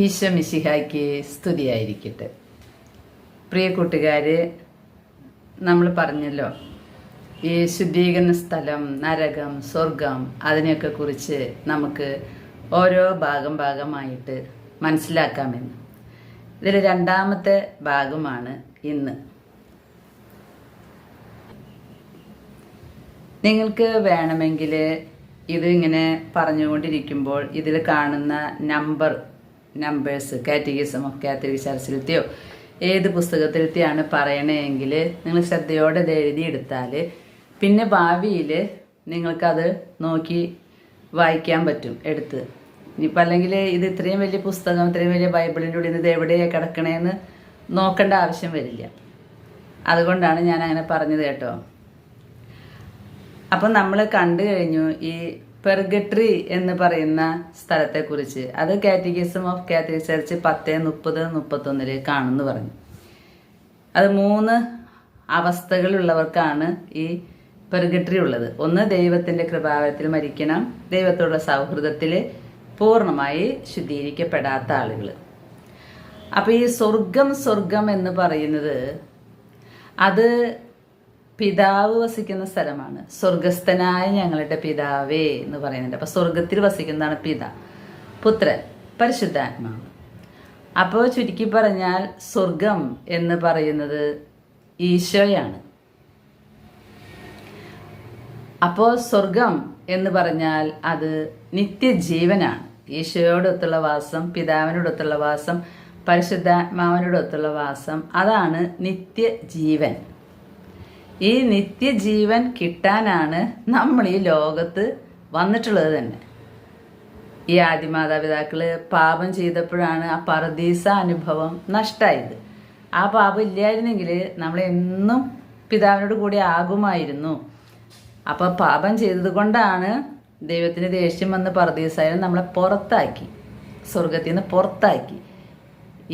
ഈശോ മിശിഹായ്ക്ക് സ്തുതിയായിരിക്കട്ടെ. പ്രിയ കൂട്ടുകാരെ നമ്മൾ പറഞ്ഞല്ലോ ഈ ശുദ്ധീകരണ സ്ഥലം നരകം സ്വർഗം അതിനെയൊക്കെ കുറിച്ച് നമുക്ക് ഓരോ ഭാഗം ഭാഗമായിട്ട് മനസ്സിലാക്കാമെന്ന്. ഇതിൽ രണ്ടാമത്തെ ഭാഗമാണ് ഇന്ന്. നിങ്ങൾക്ക് വേണമെങ്കിൽ ഇത് ഇങ്ങനെ പറഞ്ഞുകൊണ്ടിരിക്കുമ്പോൾ ഇതിൽ കാണുന്ന നമ്പർ നമ്പേഴ്സ് കാറ്റഗീസും ഓഫ് കാത്തലിക് ചർച്ചിലത്തെയോ ഏത് പുസ്തകത്തിലത്തെയാണ് പറയണമെങ്കിൽ നിങ്ങൾ ശ്രദ്ധയോടെ ഇത് എഴുതിയെടുത്താൽ പിന്നെ ഭാവിയിൽ നിങ്ങൾക്കത് നോക്കി വായിക്കാൻ പറ്റും എടുത്ത്. ഇനിയിപ്പോൾ അല്ലെങ്കിൽ ഇത് ഇത്രയും വലിയ പുസ്തകം ഇത്രയും വലിയ ബൈബിളിന്റെ ഉള്ളിൽ ഇത് എവിടെയാണ് കിടക്കണേന്ന് നോക്കേണ്ട ആവശ്യം വരില്ല. അതുകൊണ്ടാണ് ഞാൻ അങ്ങനെ പറഞ്ഞത് കേട്ടോ. അപ്പം നമ്മൾ കണ്ടു കഴിഞ്ഞു ഈ പെർഗട്രി എന്ന് പറയുന്ന സ്ഥലത്തെക്കുറിച്ച്. അത് കാറ്റഗിസം ഓഫ് കാത്തലിക് പത്ത് മുപ്പത് മുപ്പത്തൊന്നിൽ കാണുന്നു പറഞ്ഞു. അത് മൂന്ന് അവസ്ഥകളുള്ളവർക്കാണ് ഈ പെർഗട്രി ഉള്ളത്. ഒന്ന് ദൈവത്തിന്റെ കൃപാവരത്തിൽ മരിക്കണം. ദൈവത്തോടുള്ള സൗഹൃദത്തിൽ പൂർണമായി ശുദ്ധീകരിക്കപ്പെടാത്ത ആളുകൾ അപ്പൊ ഈ സ്വർഗം സ്വർഗം എന്ന് പറയുന്നത് അത് പിതാവ് വസിക്കുന്ന സ്ഥലമാണ്. സ്വർഗസ്ഥനായ ഞങ്ങളുടെ പിതാവേ എന്ന് പറയുന്നുണ്ട്. അപ്പൊ സ്വർഗത്തിൽ വസിക്കുന്നതാണ് പിത പുത്രൻ പരിശുദ്ധാത്മാവ്. അപ്പോൾ ചുരുക്കി പറഞ്ഞാൽ സ്വർഗം എന്ന് പറയുന്നത് ഈശോയാണ്. അപ്പോൾ സ്വർഗം എന്ന് പറഞ്ഞാൽ അത് നിത്യജീവനാണ്. ഈശോയോടൊത്തുള്ള വാസം പിതാവിനോടൊത്തുള്ള വാസം പരിശുദ്ധാത്മാവിനോടൊത്തുള്ള വാസം അതാണ് നിത്യജീവൻ. ഈ നിത്യജീവൻ കിട്ടാനാണ് നമ്മൾ ഈ ലോകത്ത് വന്നിട്ടുള്ളത് തന്നെ. ഈ ആദിമാതാപിതാക്കൾ പാപം ചെയ്തപ്പോഴാണ് ആ പറദീസ അനുഭവം നഷ്ടമായത് ആ പാപം ഇല്ലായിരുന്നെങ്കിൽ നമ്മൾ എന്നും പിതാവിനോട് കൂടി ആകുമായിരുന്നു. അപ്പൊ പാപം ചെയ്തത് കൊണ്ടാണ് ദൈവത്തിന് ദേഷ്യം വന്ന് പറദീസായാലും നമ്മളെ പുറത്താക്കി സ്വർഗത്തിൽ നിന്ന് പുറത്താക്കി.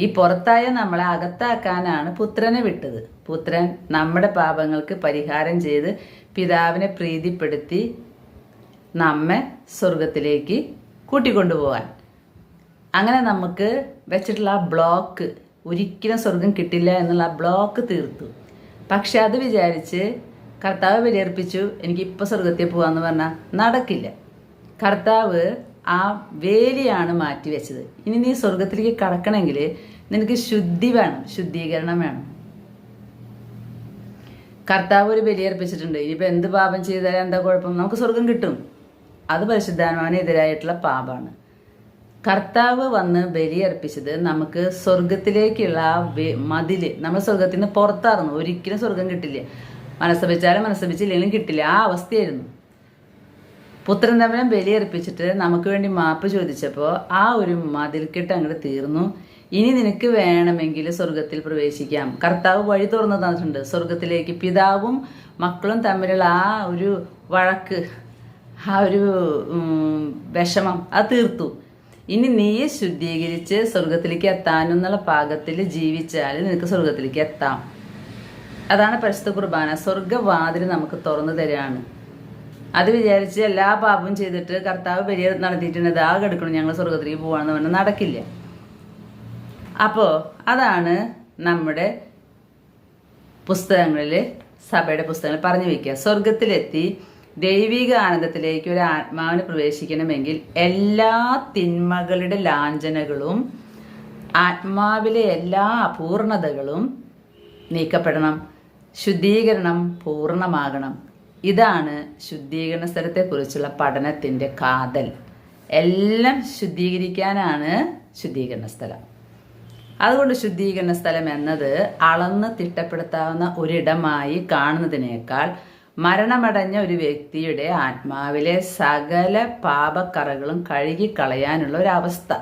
ഈ പുറത്തായ നമ്മളെ അകത്താക്കാനാണ് പുത്രനെ വിട്ടത്. പുത്രൻ നമ്മുടെ പാപങ്ങൾക്ക് പരിഹാരം ചെയ്ത് പിതാവിനെ പ്രീതിപ്പെടുത്തി നമ്മെ സ്വർഗത്തിലേക്ക് കൂട്ടിക്കൊണ്ടുപോകാൻ അങ്ങനെ നമുക്ക് വെച്ചിട്ടുള്ള ആ ബ്ലോക്ക് ഒരിക്കലും സ്വർഗം കിട്ടില്ല എന്നുള്ള ബ്ലോക്ക് തീർത്തു. പക്ഷെ അത് വിചാരിച്ച് കർത്താവ് വിലയർപ്പിച്ചു എനിക്ക് ഇപ്പോൾ സ്വർഗത്തിൽ പോകാമെന്ന് പറഞ്ഞാൽ നടക്കില്ല. കർത്താവ് ആ വേലിയാണ് മാറ്റി വെച്ചത്. ഇനി നീ സ്വർഗത്തിലേക്ക് കടക്കണമെങ്കിൽ നിനക്ക് ശുദ്ധി വേണം ശുദ്ധീകരണം വേണം. കർത്താവ് ഒരു ബലിയർപ്പിച്ചിട്ടുണ്ട്. ഇനിയിപ്പോൾ എന്ത് പാപം ചെയ്താലും എന്താ കുഴപ്പം? നമുക്ക് സ്വർഗം കിട്ടും. അത് പരിശുദ്ധാത്മാവിനെതിരായിട്ടുള്ള പാപമാണ് കർത്താവ് വന്ന് ബലിയർപ്പിച്ചത് നമുക്ക് സ്വർഗത്തിലേക്കുള്ള ആ മതിൽ നമ്മൾ സ്വർഗത്തിൽ നിന്ന് ഒരിക്കലും സ്വർഗം കിട്ടില്ല. മനസ്സപിച്ചാലും മനസ്സപിച്ചില്ലെങ്കിലും കിട്ടില്ല. ആ അവസ്ഥയായിരുന്നു. പുത്രൻ തമ്മിലും ബലിയർപ്പിച്ചിട്ട് നമുക്ക് വേണ്ടി മാപ്പ് ചോദിച്ചപ്പോൾ ആ ഒരു മതിൽക്കെട്ട് അങ്ങോട്ട് തീർന്നു. ഇനി നിനക്ക് വേണമെങ്കിൽ സ്വർഗത്തിൽ പ്രവേശിക്കാം. കർത്താവ് വഴി തുറന്നു തന്നിട്ടുണ്ട്. സ്വർഗത്തിലേക്ക് പിതാവും മക്കളും തമ്മിലുള്ള ആ ഒരു വഴക്ക് ആ ഒരു വിഷമം അത് തീർത്തു. ഇനി നീയെ ശുദ്ധീകരിച്ച് സ്വർഗത്തിലേക്ക് എത്താനെന്നുള്ള പാകത്തിൽ ജീവിച്ചാൽ നിനക്ക് സ്വർഗത്തിലേക്ക് എത്താം. അതാണ് പരിശുദ്ധ കുർബാന. സ്വർഗവാതിൽ നമുക്ക് തുറന്നു തരാണ് അത് വിചാരിച്ച് എല്ലാ പാപവും ചെയ്തിട്ട് കർത്താവ് വലിയ നടത്തിയിട്ടുണ്ട് ആ കെടുക്കണം ഞങ്ങൾ സ്വർഗത്തിലേക്ക് പോവാണെന്ന് പറഞ്ഞാൽ നടക്കില്ല. അപ്പോൾ അതാണ് നമ്മുടെ പുസ്തകങ്ങളിൽ സഭയുടെ പുസ്തകങ്ങൾ പറഞ്ഞു വെക്കുക. സ്വർഗത്തിലെത്തി ദൈവിക ആനന്ദത്തിലേക്ക് ഒരു ആത്മാവിന് പ്രവേശിക്കണമെങ്കിൽ എല്ലാ തിന്മകളുടെ ലാഞ്ചനകളും ആത്മാവിലെ എല്ലാ അപൂർണതകളും നീക്കപ്പെടണം. ശുദ്ധീകരണം പൂർണമാകണം. ഇതാണ് ശുദ്ധീകരണ സ്ഥലത്തെക്കുറിച്ചുള്ള പഠനത്തിന്റെ കാതൽ. എല്ലാം ശുദ്ധീകരിക്കാനാണ് ശുദ്ധീകരണ സ്ഥലം. അതുകൊണ്ട് ശുദ്ധീകരണ സ്ഥലം എന്നത് അളന്ന് തിട്ടപ്പെടുത്താവുന്ന ഒരിടമായി കാണുന്നതിനേക്കാൾ മരണമടഞ്ഞ ഒരു വ്യക്തിയുടെ ആത്മാവിലെ സകല പാപക്കറകളും കഴുകിക്കളയാനുള്ള ഒരവസ്ഥ.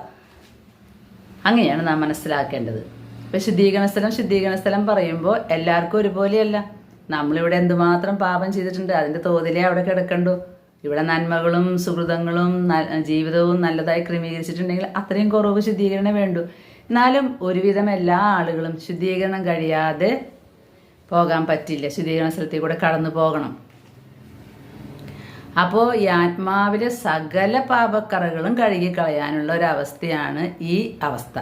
അങ്ങനെയാണ് നാം മനസ്സിലാക്കേണ്ടത്. ഇപ്പം ശുദ്ധീകരണ സ്ഥലം ശുദ്ധീകരണ സ്ഥലം പറയുമ്പോൾ എല്ലാവർക്കും ഒരുപോലെയല്ല. നമ്മളിവിടെ എന്തുമാത്രം പാപം ചെയ്തിട്ടുണ്ട്? അതിന്റെ തോതിലേ അവിടെ കിടക്കണ്ടു. ഇവിടെ നന്മകളും സുഹൃതങ്ങളും ജീവിതവും നല്ലതായി ക്രമീകരിച്ചിട്ടുണ്ടെങ്കിൽ അത്രയും കുറവ് ശുദ്ധീകരണം വേണ്ടു. എന്നാലും ഒരുവിധം എല്ലാ ആളുകളും ശുദ്ധീകരണം കഴിയാതെ പോകാൻ പറ്റില്ല. ശുദ്ധീകരണ സ്ഥലത്തിൽ കൂടെ കടന്നു പോകണം. അപ്പോൾ ഈ ആത്മാവിലെ സകല പാപക്കറകളും കഴുകിക്കളയാനുള്ള ഒരു അവസ്ഥയാണ് ഈ അവസ്ഥ.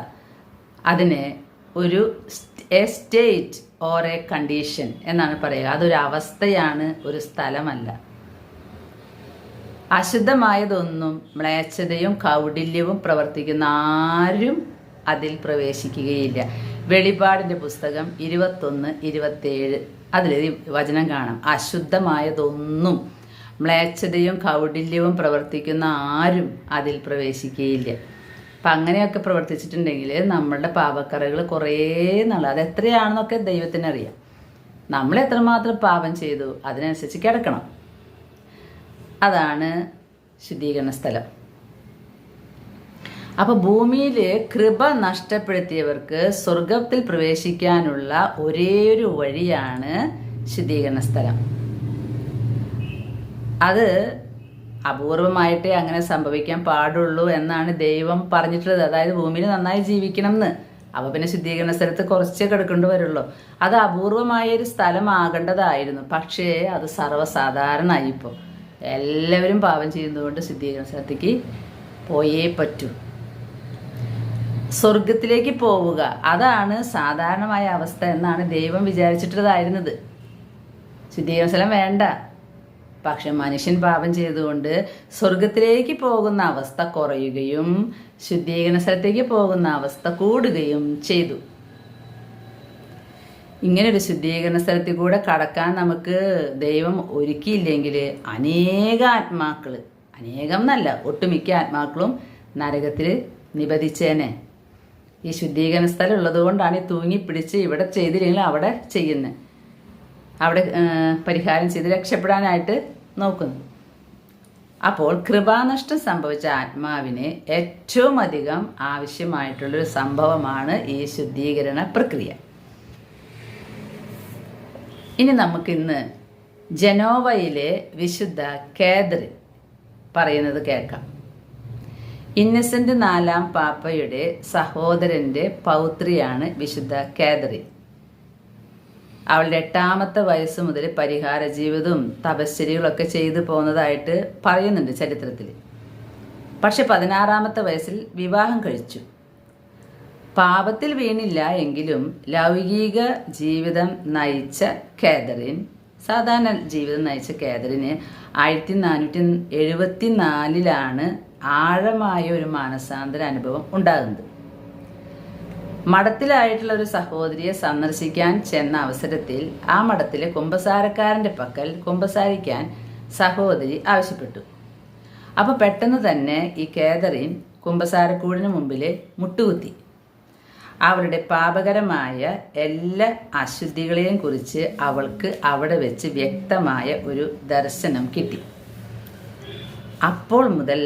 അതിനെ ഒരു a state or a condition എന്നാണ് പറയുക. അതൊരു അവസ്ഥയാണ് ഒരു സ്ഥലമല്ല. അശുദ്ധമായതൊന്നും മ്ലേച്ഛതയും കൗഡില്യവും പ്രവർത്തിക്കുന്ന ആരും അതിൽ പ്രവേശിക്കുകയില്ല. വെളിപാടിന്റെ പുസ്തകം ഇരുപത്തൊന്ന് ഇരുപത്തേഴ് അതിൽ വചനം കാണാം. അശുദ്ധമായതൊന്നും മ്ലേച്ഛതയും കൗഡില്യവും പ്രവർത്തിക്കുന്ന ആരും അതിൽ പ്രവേശിക്കുകയില്ല. അപ്പം അങ്ങനെയൊക്കെ പ്രവർത്തിച്ചിട്ടുണ്ടെങ്കിൽ നമ്മളുടെ പാപക്കറകൾ കുറേ നാൾ അത് എത്രയാണെന്നൊക്കെ ദൈവത്തിനറിയാം നമ്മൾ എത്രമാത്രം പാപം ചെയ്തു അതിനനുസരിച്ച് കിടക്കണം. അതാണ് ശുദ്ധീകരണ സ്ഥലം. അപ്പൊ ഭൂമിയിൽ കൃപ നഷ്ടപ്പെടുത്തിയവർക്ക് സ്വർഗത്തിൽ പ്രവേശിക്കാനുള്ള ഒരേ ഒരു വഴിയാണ് ശുദ്ധീകരണ സ്ഥലം. അത് അപൂർവമായിട്ടേ അങ്ങനെ സംഭവിക്കാൻ പാടുള്ളൂ എന്നാണ് ദൈവം പറഞ്ഞിട്ടുള്ളത്. അതായത് ഭൂമിയിൽ നന്നായി ജീവിക്കണം എന്ന് അപ്പൊ പിന്നെ ശുദ്ധീകരണ സ്ഥലത്ത് കുറച്ചേ കിടക്കേണ്ടി വരുള്ളൂ. അത് അപൂർവമായ ഒരു സ്ഥലമാകേണ്ടതായിരുന്നു. പക്ഷേ അത് സർവസാധാരണമായി ഇപ്പോൾ എല്ലാവരും പാപം ചെയ്യുന്നതുകൊണ്ട് ശുദ്ധീകരണ സ്ഥലത്തേക്ക് പോയേ പറ്റൂ. സ്വർഗത്തിലേക്ക് പോവുക. അതാണ് സാധാരണമായ അവസ്ഥ എന്നാണ് ദൈവം വിചാരിച്ചിട്ടുള്ളതായിരുന്നത്. ശുദ്ധീകരണ സ്ഥലം വേണ്ട. പക്ഷെ മനുഷ്യൻ പാപം ചെയ്തുകൊണ്ട് സ്വർഗത്തിലേക്ക് പോകുന്ന അവസ്ഥ കുറയുകയും ശുദ്ധീകരണ സ്ഥലത്തേക്ക് പോകുന്ന അവസ്ഥ കൂടുകയും ചെയ്തു. ഒരു ശുദ്ധീകരണ സ്ഥലത്തിൽ കൂടെ കടക്കാൻ നമുക്ക് ദൈവം ഒരുക്കിയില്ലെങ്കിൽ അനേക ആത്മാക്കൾ അനേകം എന്നല്ല ഒട്ടുമിക്ക ആത്മാക്കളും നരകത്തിൽ നിബന്ധിച്ചേനെ ഈ ശുദ്ധീകരണ സ്ഥലം ഉള്ളതുകൊണ്ടാണ് ഈ തൂങ്ങി പിടിച്ച് ഇവിടെ ചെയ്തില്ലെങ്കിൽ അവിടെ ചെയ്യുന്നത്. അവിടെ പരിഹാരം ചെയ്ത് രക്ഷപ്പെടാനായിട്ട് നോക്കുന്നു. അപ്പോൾ കൃപാനഷ്ടം സംഭവിച്ച ആത്മാവിന് ഏറ്റവും അധികം ആവശ്യമായിട്ടുള്ളൊരു സംഭവമാണ് ഈ ശുദ്ധീകരണ പ്രക്രിയ. ഇനി നമുക്കിന്ന് ജനോവയിലെ വിശുദ്ധ കേദറിൻ പറയുന്നത് കേൾക്കാം. ഇന്നസെന്റ് നാലാം പാപ്പയുടെ സഹോദരന്റെ പൗത്രിയാണ് വിശുദ്ധ കാതറിൻ അവളുടെ എട്ടാമത്തെ വയസ്സ് മുതൽ പരിഹാര ജീവിതവും തപശ്ചര്യകളൊക്കെ ചെയ്തു പോകുന്നതായിട്ട് പറയുന്നുണ്ട് ചരിത്രത്തിൽ പക്ഷെ പതിനാറാമത്തെ വയസ്സിൽ വിവാഹം കഴിച്ചു. പാപത്തിൽ വീണില്ല എങ്കിലും ലൗകിക ജീവിതം നയിച്ച കാതറിൻ സാധാരണ ജീവിതം നയിച്ച കാതറിന് ആയിരത്തി നാനൂറ്റി എഴുപത്തി നാലിലാണ് ആഴമായ ഒരു മാനസാന്തര അനുഭവം ഉണ്ടാകുന്നത്. മഠത്തിലായിട്ടുള്ള ഒരു സഹോദരിയെ സന്ദർശിക്കാൻ ചെന്ന അവസരത്തിൽ ആ മഠത്തിലെ കുമ്പസാരക്കാരന്റെ പക്കൽ കുമ്പസാരിക്കാൻ സഹോദരി ആവശ്യപ്പെട്ടു. അപ്പൊ പെട്ടെന്ന് തന്നെ ഈ കേദറിൻ കുമ്പസാരക്കൂടിന് മുമ്പിൽ മുട്ടുകുത്തി. അവരുടെ പാപകരമായ എല്ലാ അശുദ്ധികളെയും കുറിച്ച് അവൾക്ക് അവിടെ വെച്ച് വ്യക്തമായ ഒരു ദർശനം കിട്ടി. അപ്പോൾ മുതൽ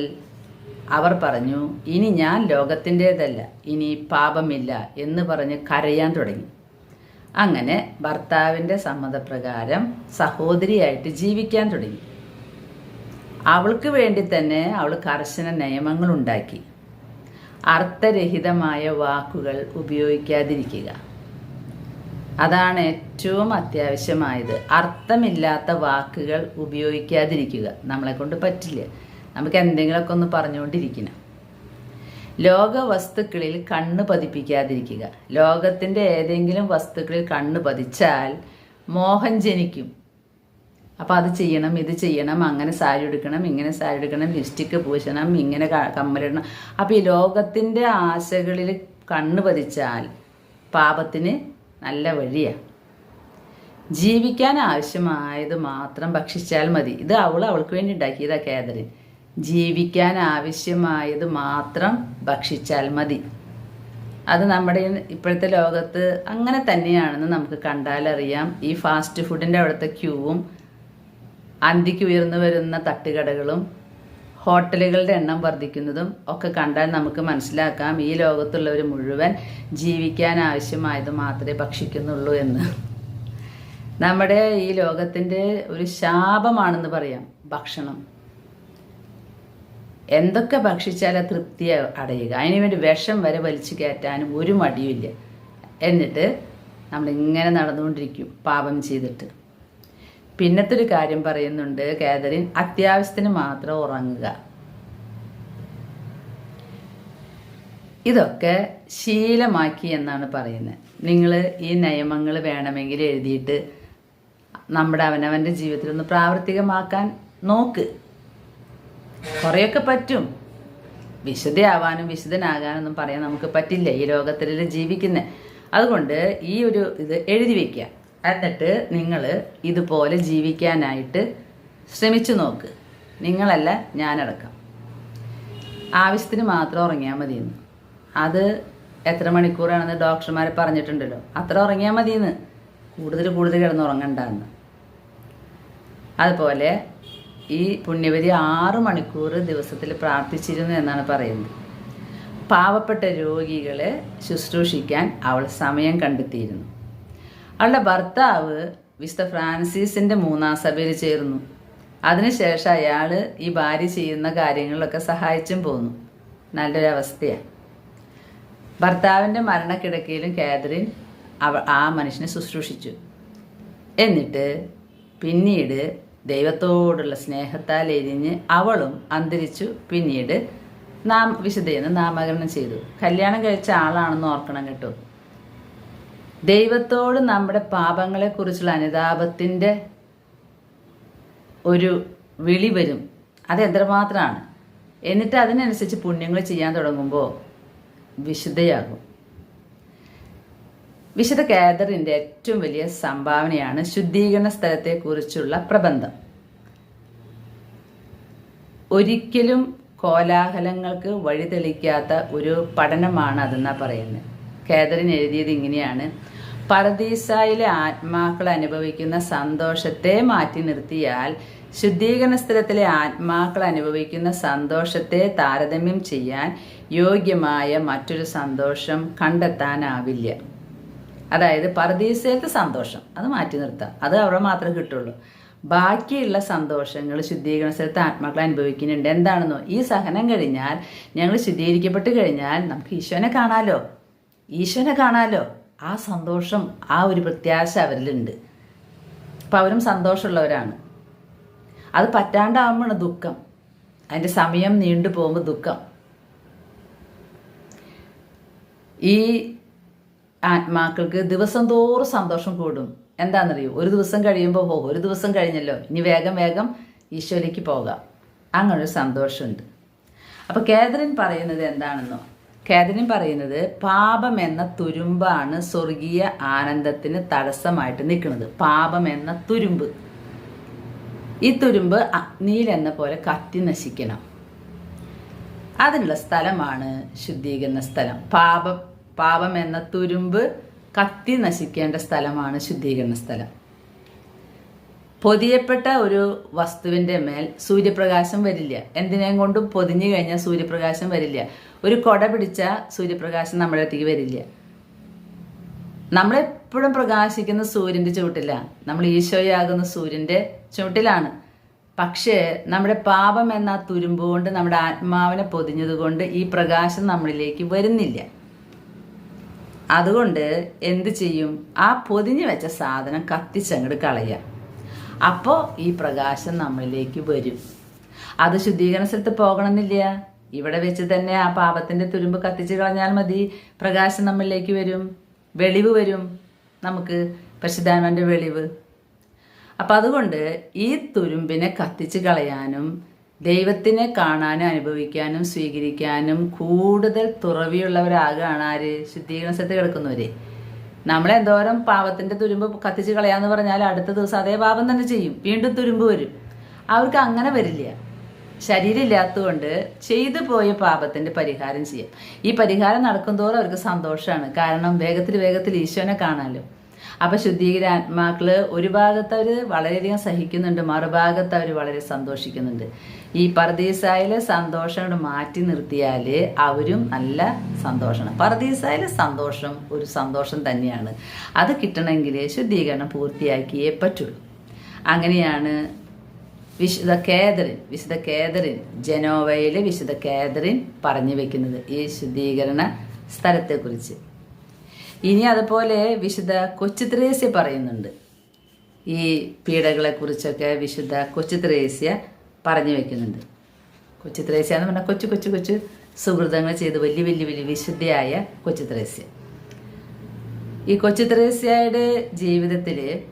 അവർ പറഞ്ഞു ഇനി ഞാൻ ലോകത്തിന്റെതല്ല ഇനി പാപമില്ല എന്ന് പറഞ്ഞ് കരയാൻ തുടങ്ങി. അങ്ങനെ ഭർത്താവിന്റെ സമ്മതപ്രകാരം സഹോദരിയായിട്ട് ജീവിക്കാൻ തുടങ്ങി. അവൾക്ക് വേണ്ടി തന്നെ അവൾ കർശന നിയമങ്ങൾ ഉണ്ടാക്കി. അർത്ഥരഹിതമായ വാക്കുകൾ ഉപയോഗിക്കാതിരിക്കുക. അതാണ് ഏറ്റവും അത്യാവശ്യമായത്. അർത്ഥമില്ലാത്ത വാക്കുകൾ ഉപയോഗിക്കാതിരിക്കുക. നമ്മളെ കൊണ്ട് പറ്റില്ല. നമുക്ക് എന്തെങ്കിലുമൊക്കെ ഒന്ന് പറഞ്ഞുകൊണ്ടിരിക്കണം. ലോക വസ്തുക്കളിൽ കണ്ണ് പതിപ്പിക്കാതിരിക്കുക. ലോകത്തിന്റെ ഏതെങ്കിലും വസ്തുക്കളിൽ കണ്ണ് പതിച്ചാൽ മോഹം ജനിക്കും. അപ്പം അത് ചെയ്യണം ഇത് ചെയ്യണം അങ്ങനെ സാരി എടുക്കണം ഇങ്ങനെ സാരി എടുക്കണം ലിപ്സ്റ്റിക്ക് പൂശണം ഇങ്ങനെ കമ്മലിടണം. അപ്പം ഈ ലോകത്തിന്റെ ആശകളിൽ കണ്ണ് പതിച്ചാൽ പാപത്തിന് നല്ല വഴിയാണ് ജീവിക്കാൻ ആവശ്യമായത് മാത്രം ഭക്ഷിച്ചാൽ മതി. ഇത് അവൾ അവൾക്ക് വേണ്ടി ഉണ്ടാക്കിയതാ കേദറിൻ ജീവിക്കാൻ ആവശ്യമായത് മാത്രം ഭക്ഷിച്ചാൽ മതി. അത് നമ്മുടെ ഇപ്പോഴത്തെ ലോകത്ത് അങ്ങനെ തന്നെയാണെന്ന് നമുക്ക് കണ്ടാലറിയാം ഈ ഫാസ്റ്റ് ഫുഡിന്റെ അവിടുത്തെ ക്യൂവും അന്തിക്ക് ഉയർന്നു വരുന്ന തട്ടുകടകളും ഹോട്ടലുകളുടെ എണ്ണം വർദ്ധിക്കുന്നതും ഒക്കെ കണ്ടാൽ നമുക്ക് മനസ്സിലാക്കാം ഈ ലോകത്തുള്ളവർ മുഴുവൻ ജീവിക്കാൻ ആവശ്യമായത് മാത്രമേ ഭക്ഷിക്കുന്നുള്ളൂ എന്ന്. നമ്മുടെ ഈ ലോകത്തിന്റെ ഒരു ശാപമാണെന്ന് പറയാം. ഭക്ഷണം. എന്തൊക്കെ ഭക്ഷിച്ചാലും തൃപ്തിയെ അടയുക. അതിനുവേണ്ടി വിഷം വരെ വലിച്ചു കയറ്റാനും ഒരു മടിയുമില്ല. എന്നിട്ട് നമ്മളിങ്ങനെ നടന്നുകൊണ്ടിരിക്കും പാപം ചെയ്തിട്ട്. പിന്നത്തെ ഒരു കാര്യം പറയുന്നുണ്ട് കാതറിൻ അത്യാവശ്യത്തിന് മാത്രം ഉറങ്ങുക. ഇതൊക്കെ ശീലമാക്കി എന്നാണ് പറയുന്നത്. നിങ്ങൾ ഈ നിയമങ്ങൾ വേണമെങ്കിൽ എഴുതിയിട്ട് നമ്മുടെ അവനവന്റെ ജീവിതത്തിൽ ഒന്ന് പ്രാവർത്തികമാക്കാൻ നോക്ക്. കുറേയൊക്കെ പറ്റും. വിശുദ്ധയാവാനും വിശുദ്ധനാകാനൊന്നും പറയാൻ നമുക്ക് പറ്റില്ല ഈ ലോകത്തിൽ ജീവിക്കുന്നത് അതുകൊണ്ട് ഈ ഒരു ഇത് എഴുതി വയ്ക്കുക എന്നിട്ട് നിങ്ങൾ ഇതുപോലെ ജീവിക്കാനായിട്ട് ശ്രമിച്ചു നോക്ക്. നിങ്ങളല്ല ഞാനടക്കം. ആവശ്യത്തിന് മാത്രം ഉറങ്ങിയാൽ മതിയെന്ന്. അത് എത്ര മണിക്കൂറാണെന്ന് ഡോക്ടർമാർ പറഞ്ഞിട്ടുണ്ടല്ലോ. അത്ര ഉറങ്ങിയാൽ മതിയെന്ന്. കൂടുതൽ കൂടുതൽ കിടന്ന് ഉറങ്ങണ്ടെന്ന് അതുപോലെ ഈ പുണ്യവതി ആറ് മണിക്കൂർ ദിവസത്തിൽ പ്രാർത്ഥിച്ചിരുന്നു എന്നാണ് പറയുന്നത്. പാവപ്പെട്ട രോഗികളെ ശുശ്രൂഷിക്കാൻ അവൾ സമയം കണ്ടെത്തിയിരുന്നു. അവളുടെ ഭർത്താവ് വിശുദ്ധ ഫ്രാൻസിസിന്റെ മൂന്നാം സഭയിൽ ചേർന്നു. അതിനുശേഷം അയാൾ ഈ ഭാര്യ ചെയ്യുന്ന കാര്യങ്ങളിലൊക്കെ സഹായിച്ചും പോന്നു. നല്ലൊരവസ്ഥയാണ് ഭർത്താവിന്റെ മരണക്കിടക്കയിലും കാതറിൻ അവ ആ മനുഷ്യനെ ശുശ്രൂഷിച്ചു. എന്നിട്ട് പിന്നീട് ദൈവത്തോടുള്ള സ്നേഹത്താൽ എരിഞ്ഞ് അവളും അന്തരിച്ചു. പിന്നീട് നാം വിശുദ്ധയെന്ന് നാമകരണം ചെയ്തു. കല്യാണം കഴിച്ച ആളാണെന്ന് ഓർക്കണം കേട്ടോ. ദൈവത്തോട് നമ്മുടെ പാപങ്ങളെക്കുറിച്ചുള്ള അനുതാപത്തിന്റെ ഒരു വിളി വരും. അത് എത്രമാത്രമാണ്? എന്നിട്ട് അതിനനുസരിച്ച് പുണ്യങ്ങൾ ചെയ്യാൻ തുടങ്ങുമ്പോൾ വിശുദ്ധയാകും. വിശുദ്ധ കാതറിന്റെ ഏറ്റവും വലിയ സംഭാവനയാണ് ശുദ്ധീകരണ സ്ഥലത്തെക്കുറിച്ചുള്ള പ്രബന്ധം. ഒരിക്കലും കോലാഹലങ്ങൾക്ക് വഴിതെളിക്കാത്ത ഒരു പഠനമാണ് അതെന്നാ പറയുന്നത് കേദറിൻ എഴുതിയത് ഇങ്ങനെയാണ്. പറദീസായിലെ ആത്മാക്കൾ അനുഭവിക്കുന്ന സന്തോഷത്തെ മാറ്റി നിർത്തിയാൽ ശുദ്ധീകരണ സ്ഥലത്തിലെ ആത്മാക്കൾ അനുഭവിക്കുന്ന സന്തോഷത്തെ താരതമ്യം ചെയ്യാൻ യോഗ്യമായ മറ്റൊരു സന്തോഷം കണ്ടെത്താനാവില്ല. അതായത് പരദീസയിലത്തെ സന്തോഷം. അത് മാറ്റി നിർത്താം. അത് അവിടെ മാത്രമേ കിട്ടുള്ളൂ. ബാക്കിയുള്ള സന്തോഷങ്ങൾ ശുദ്ധീകരണ സ്ഥലത്ത് ആത്മാക്കൾ അനുഭവിക്കുന്നുണ്ട്. എന്താണെന്നോ? ഈ സഹനം കഴിഞ്ഞാൽ ഞങ്ങൾ ശുദ്ധീകരിക്കപ്പെട്ട് കഴിഞ്ഞാൽ നമുക്ക് ഈശോനെ കാണാലോ? ഈശോനെ കാണാലോ? ആ സന്തോഷം ആ ഒരു പ്രത്യാശ അവരിലുണ്ട്. അപ്പം അവരും സന്തോഷമുള്ളവരാണ്. അത് പറ്റാണ്ടാവുമ്പോഴാണ് ദുഃഖം. അതിന്റെ സമയം നീണ്ടു പോകുമ്പോൾ ദുഃഖം. ഈ ആത്മാക്കൾക്ക് ദിവസം തോറും സന്തോഷം കൂടും. എന്താണെന്നറിയോ? ഒരു ദിവസം കഴിയുമ്പോൾ ഓ ഒരു ദിവസം കഴിഞ്ഞല്ലോ. ഇനി വേഗം വേഗം ഈശോയിലേക്ക് പോകാം. അങ്ങനൊരു സന്തോഷമുണ്ട്. അപ്പോൾ കേതറിൻ പറയുന്നത് എന്താണെന്നോ? കേതറിൻ പറയുന്നത് പാപം എന്ന തുരുമ്പാണ് സ്വർഗീയ ആനന്ദത്തിന് തടസ്സമായിട്ട് നിൽക്കുന്നത്. പാപം എന്ന തുരുമ്പ്. ഈ തുരുമ്പ് അഗ്നിയിൽ എന്ന പോലെ കത്തി നശിക്കണം. അതിനുള്ള സ്ഥലമാണ് ശുദ്ധീകരണ സ്ഥലം. പാപം പാപം എന്ന തുരുമ്പ് കത്തി നശിക്കേണ്ട സ്ഥലമാണ് ശുദ്ധീകരണ സ്ഥലം. പൊതിയപ്പെട്ട ഒരു വസ്തുവിന്റെ മേൽ സൂര്യപ്രകാശം വരില്ല. എന്തിനേം കൊണ്ടും പൊതിഞ്ഞു കഴിഞ്ഞാൽ സൂര്യപ്രകാശം വരില്ല. ഒരു കൊട പിടിച്ച സൂര്യപ്രകാശം നമ്മുടെ അടുത്തേക്ക് വരില്ല. നമ്മളെപ്പോഴും പ്രകാശിക്കുന്ന സൂര്യന്റെ ചുവട്ടിലാണ് നമ്മൾ ഈശോയാകുന്ന സൂര്യന്റെ ചുവട്ടിലാണ്. പക്ഷേ നമ്മുടെ പാപം എന്ന തുരുമ്പ് കൊണ്ട് നമ്മുടെ ആത്മാവിനെ പൊതിഞ്ഞതുകൊണ്ട് ഈ പ്രകാശം നമ്മളിലേക്ക് വരുന്നില്ല. അതുകൊണ്ട് എന്ത് ചെയ്യും? ആ പൊതിഞ്ഞു വെച്ച സാധനം കത്തിച്ചങ്ങോട്ട് കളയുക. അപ്പോൾ ഈ പ്രകാശം നമ്മളിലേക്ക് വരും. അത് ശുദ്ധീകരണ സ്ഥലത്ത് പോകണമെന്നില്ല. ഇവിടെ വെച്ച് തന്നെ ആ പാപത്തിന്റെ തുരുമ്പ് കത്തിച്ച് കളഞ്ഞാൽ മതി. പ്രകാശം നമ്മളിലേക്ക് വരും. വെളിവ് വരും. നമുക്ക് പരിശുദ്ധാത്മാന്റെ വെളിവ്. അപ്പം അതുകൊണ്ട് ഈ തുരുമ്പിനെ കത്തിച്ച് കളയാനും ദൈവത്തിനെ കാണാനും അനുഭവിക്കാനും സ്വീകരിക്കാനും കൂടുതൽ തുറവിയുള്ളവരാകാണ് ആര്? ശുദ്ധീകരണ സ്ഥലത്ത് കിടക്കുന്നവരെ നമ്മളെന്തോരം പാപത്തിന്റെ തുരുമ്പ് കത്തിച്ച് കളയാന്ന് പറഞ്ഞാൽ അടുത്ത ദിവസം അതേ പാപം തന്നെ ചെയ്യും. വീണ്ടും തുരുമ്പ് വരും. അവർക്ക് അങ്ങനെ വരില്ല. ശരീരം ഇല്ലാത്തതുകൊണ്ട് ചെയ്തു പോയ പാപത്തിന്റെ പരിഹാരം ചെയ്യാം. ഈ പരിഹാരം നടക്കുന്തോറും അവർക്ക് സന്തോഷമാണ്. കാരണം വേഗത്തിൽ വേഗത്തിൽ ഈശോനെ കാണാമല്ലോ അപ്പൊ ശുദ്ധീകരാത്മാക്കൾ ഒരു ഭാഗത്ത് അവർ വളരെയധികം സഹിക്കുന്നുണ്ട് മറുഭാഗത്ത് അവർ വളരെ സന്തോഷിക്കുന്നുണ്ട്. ഈ പർദീസായിലെ സന്തോഷം മാറ്റി നിർത്തിയാൽ അവരും നല്ല സന്തോഷമാണ്. പർദീസായിലെ സന്തോഷം ഒരു സന്തോഷം തന്നെയാണ്. അത് കിട്ടണമെങ്കിൽ ശുദ്ധീകരണം പൂർത്തിയാക്കിയേ പറ്റുള്ളൂ. അങ്ങനെയാണ് വിശുദ്ധ കേദറിൻ വിശുദ്ധ കേദറിൻ ജനോവയിലെ വിശുദ്ധ കേദറിൻ പറഞ്ഞു വെക്കുന്നത് ഈ ശുദ്ധീകരണ സ്ഥലത്തെക്കുറിച്ച്. ഇനി അതുപോലെ വിശുദ്ധ കൊച്ചു ത്രേസ്യ പറയുന്നുണ്ട്. ഈ പീഡകളെ കുറിച്ചൊക്കെ വിശുദ്ധ കൊച്ചു ത്രേസ്യ പറഞ്ഞു വെക്കുന്നുണ്ട്. കൊച്ചു ത്രേസ്യ എന്ന് പറഞ്ഞാൽ കൊച്ചു കൊച്ചു കൊച്ചു സുഹൃതങ്ങൾ ചെയ്ത് വലിയ വലിയ വലിയ വിശുദ്ധയായ കൊച്ചു ത്രേസ്യ ഈ കൊച്ചു ത്രേസ്യയുടെ ജീവിതത്തിൽ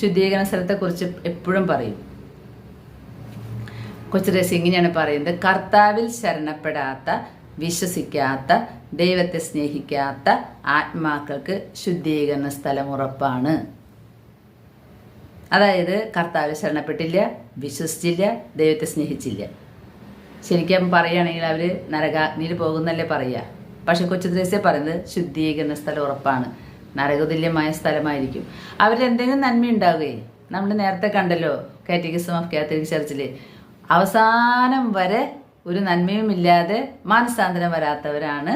ശുദ്ധീകരണ സ്ഥലത്തെക്കുറിച്ച് എപ്പോഴും പറയും. കൊച്ചു ത്രേസ്യ ഇങ്ങനെയാണ് പറയുന്നത് കർത്താവിൽ ശരണപ്പെടാത്ത വിശ്വസിക്കാത്ത ദൈവത്തെ സ്നേഹിക്കാത്ത ആത്മാക്കൾക്ക് ശുദ്ധീകരണ സ്ഥലം ഉറപ്പാണ്. അതായത് കർത്താവ് ശരണപ്പെട്ടില്ല വിശ്വസിച്ചില്ല ദൈവത്തെ സ്നേഹിച്ചില്ല. ശരിക്കും പറയുകയാണെങ്കിൽ അവർ നരകാഗ്നിയിൽ പോകുന്നല്ലേ പറയുക. പക്ഷെ കൊച്ചു ത്രേസ്യ പറയുന്നത് ശുദ്ധീകരണ സ്ഥലം ഉറപ്പാണ്. നരകതുല്യമായ സ്ഥലമായിരിക്കും. അവരിൽ എന്തെങ്കിലും നന്മ ഉണ്ടാവുകയെ? നമ്മൾ നേരത്തെ കണ്ടല്ലോ കാറ്റഗിസം ഓഫ് കാത്തലിക് ചർച്ചിൽ അവസാനം വരെ ഒരു നന്മയും ഇല്ലാതെ മാനസാന്തരം വരാത്തവരാണ്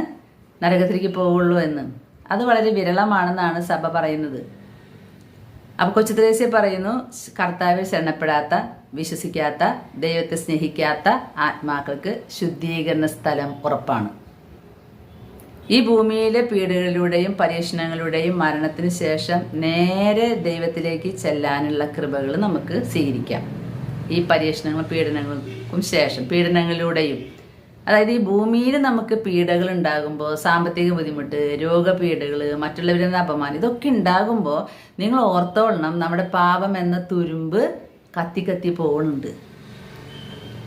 നരകത്തിലേക്ക് പോവുള്ളൂ എന്ന്. അത് വളരെ വിരളമാണെന്നാണ് സഭ പറയുന്നത്. അപ്പൊ കൊച്ചു ത്രേസ്യ പറയുന്നു കർത്താവിൽ ശരണപ്പെടാത്ത വിശ്വസിക്കാത്ത ദൈവത്തെ സ്നേഹിക്കാത്ത ആത്മാക്കൾക്ക് ശുദ്ധീകരണ സ്ഥലം ഉറപ്പാണ്. ഈ ഭൂമിയിലെ പീഡകളിലൂടെയും പരീക്ഷണങ്ങളുടെയും മരണത്തിന് ശേഷം നേരെ ദൈവത്തിലേക്ക് ചെല്ലാനുള്ള കൃപകൾ നമുക്ക് സ്വീകരിക്കാം. ഈ പരീക്ഷണങ്ങളും പീഡനങ്ങൾക്കും ശേഷം പീഡനങ്ങളിലൂടെയും. അതായത് ഈ ഭൂമിയിൽ നമുക്ക് പീഡകൾ ഉണ്ടാകുമ്പോൾ സാമ്പത്തിക ബുദ്ധിമുട്ട് രോഗപീഡകൾ മറ്റുള്ളവരിൽ നിന്ന് അപമാനം ഇതൊക്കെ ഉണ്ടാകുമ്പോൾ നിങ്ങൾ ഓർത്തോളണം നമ്മുടെ പാപം എന്ന തുരുമ്പ് കത്തി കത്തി പോകുന്നുണ്ട്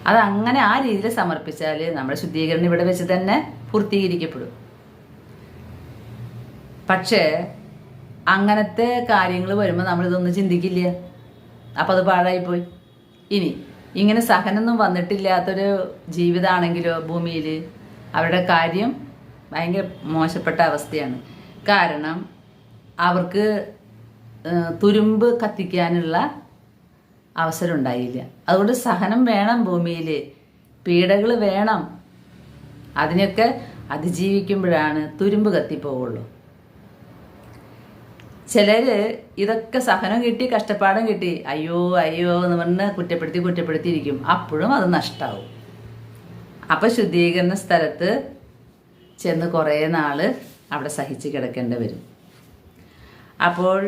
അത് അങ്ങനെ ആ രീതിയിൽ സമർപ്പിച്ചാൽ നമ്മുടെ ശുദ്ധീകരണം ഇവിടെ വെച്ച് തന്നെ പൂർത്തീകരിക്കപ്പെടും. പക്ഷേ അങ്ങനത്തെ കാര്യങ്ങൾ വരുമ്പോൾ നമ്മളിതൊന്നും ചിന്തിക്കില്ല. അപ്പം അത് പാഴായിപ്പോയി. ഇനി ഇങ്ങനെ സഹനൊന്നും വന്നിട്ടില്ലാത്തൊരു ജീവിതമാണെങ്കിലോ ഭൂമിയിൽ അവരുടെ കാര്യം ഭയങ്കര മോശപ്പെട്ട അവസ്ഥയാണ്. കാരണം അവർക്ക് തുരുമ്പ് കത്തിക്കാനുള്ള അവസരം ഉണ്ടായില്ല അതുകൊണ്ട് സഹനം വേണം ഭൂമിയിൽ പീഡകൾ വേണം. അതിനൊക്കെ അതിജീവിക്കുമ്പോഴാണ് തുരുമ്പ് കത്തിപ്പോവുള്ളൂ. ചിലര് ഇതൊക്കെ സഹനം കിട്ടി കഷ്ടപ്പാടും കിട്ടി. അയ്യോ അയ്യോ എന്ന് പറഞ്ഞ് കുറ്റപ്പെടുത്തി കുറ്റപ്പെടുത്തി ഇരിക്കും. അപ്പോഴും അത് നഷ്ടമാവും അപ്പൊ ശുദ്ധീകരണ സ്ഥലത്ത് ചെന്ന് കുറേ നാൾ അവിടെ സഹിച്ച് കിടക്കേണ്ടി വരും. അപ്പോൾ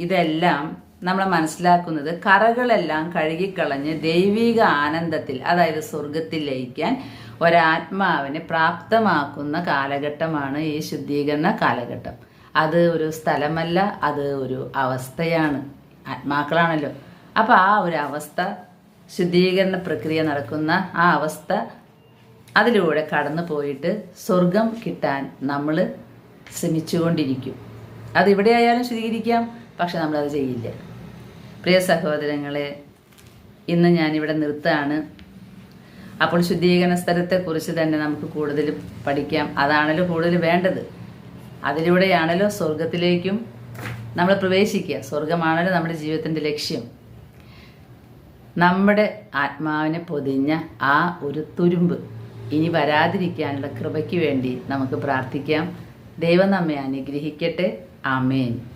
ഇതെല്ലാം നമ്മൾ മനസ്സിലാക്കുന്നത് കറകളെല്ലാം കഴുകിക്കളഞ്ഞ് ദൈവിക ആനന്ദത്തിൽ അതായത് സ്വർഗത്തിൽ ലയിക്കാൻ ഒരാത്മാവിനെ പ്രാപ്തമാക്കുന്ന കാലഘട്ടമാണ് ഈ ശുദ്ധീകരണ കാലഘട്ടം. അത് ഒരു സ്ഥലമല്ല അത് ഒരു അവസ്ഥയാണ്. ആത്മാക്കളാണല്ലോ. അപ്പോൾ ആ ഒരു അവസ്ഥ ശുദ്ധീകരണ പ്രക്രിയ നടക്കുന്ന ആ അവസ്ഥ അതിലൂടെ കടന്നു പോയിട്ട് സ്വർഗം കിട്ടാൻ നമ്മൾ ശ്രമിച്ചുകൊണ്ടിരിക്കും. അത് ഇവിടെ ആയാലും സ്വീകരിക്കാം പക്ഷെ നമ്മളത് ചെയ്യില്ല. പ്രിയ സഹോദരങ്ങളെ ഇന്ന് ഞാനിവിടെ നിർത്താണ്. അപ്പോൾ ശുദ്ധീകരണ സ്ഥലത്തെക്കുറിച്ച് തന്നെ നമുക്ക് കൂടുതൽ പഠിക്കാം. അതാണല്ലോ കൂടുതൽ വേണ്ടത്. അതിലൂടെയാണല്ലോ സ്വർഗത്തിലേക്കും നമ്മൾ പ്രവേശിക്കുക. സ്വർഗമാണല്ലോ നമ്മുടെ ജീവിതത്തിന്റെ ലക്ഷ്യം. നമ്മുടെ ആത്മാവിനെ പൊതിഞ്ഞ ആ ഒരു തുരുമ്പ് ഇനി വരാതിരിക്കാനുള്ള കൃപയ്ക്ക് വേണ്ടി നമുക്ക് പ്രാർത്ഥിക്കാം. ദൈവം നമ്മെ അനുഗ്രഹിക്കട്ടെ. ആമേൻ.